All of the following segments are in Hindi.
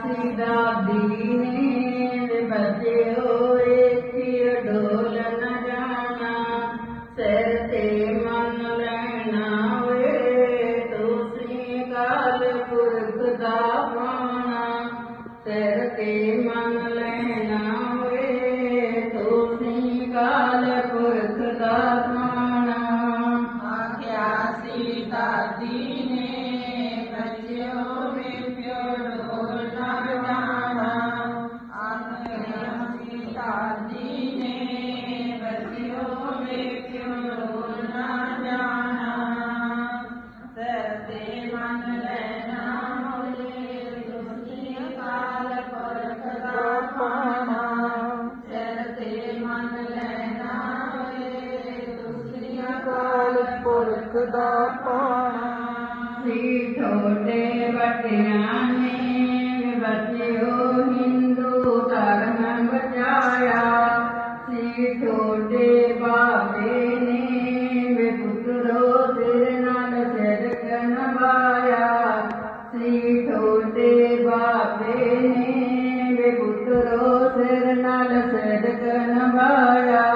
cidade दो कोण सीधो देवटियाने हिंदू धर्म बचाया सीधो देवा बेने पुत्रो सिर नल सिर कनवाया सीधो देवा बेने पुत्रो सिर नल सिर कनवाया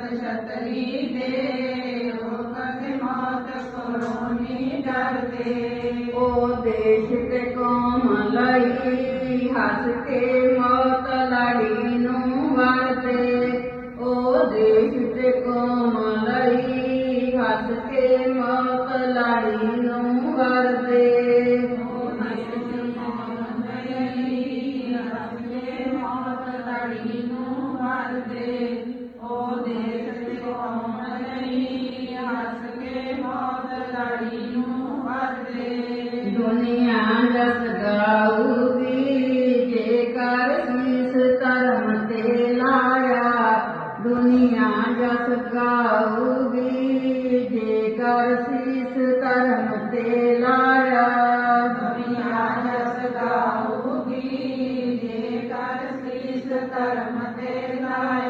सप्तशतरी दे मौत करोनी डर दे ओ देश ते कोमलई हस के मौत लड़ी नु वरदे ओ देश ते कोमलई हस के मौत लड़ी नु दुनिया जस गाऊदी के कर शीस ते लाया दुनिया जस गाऊदी के कर ते लाया दुनिया जस गाऊदी के कर शीस ते लाया।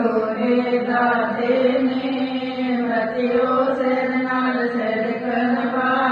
कोरे दाते ने मतियो से नाल से कन पा